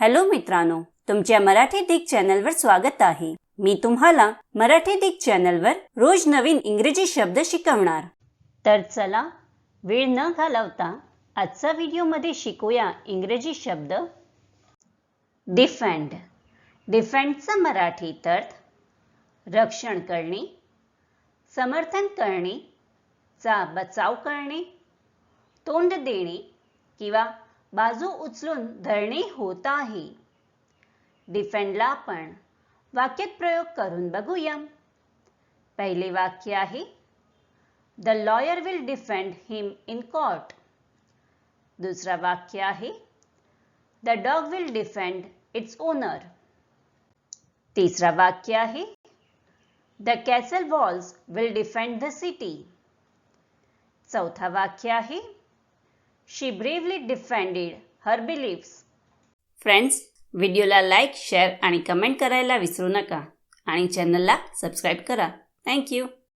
Hello मित्रांनो तुमच्या मराठी दिग चॅनलवर स्वागत आहे. मी तुम्हाला मराठी दिग चॅनलवर रोज नवीन इंग्रजी शब्द शिकवणार. तर चला वेळ न घालवता आजचा व्हिडिओमध्ये शिकूया इंग्रजी शब्द. डिफेंड डिफेंडचा मराठीत अर्थ रक्षण करणे समर्थन करणे चा बचाव करणे तोंड देणे किंवा बाजू उचलून धरणे होत आहे. डिफेंडला आपण वाक्यात प्रयोग करून बघूया. पहिले वाक्य आहे the lawyer will defend him in court दुसरा वाक्य आहे the dog will defend its owner तिसरा वाक्य आहे the castle walls will defend the city चौथा वाक्य आहे she bravely defended her believes friends व्हिडिओला लाईक शेअर आणि कमेंट करायला विसरू नका. आणि चॅनलला सबस्क्राईब करा. थँक्यू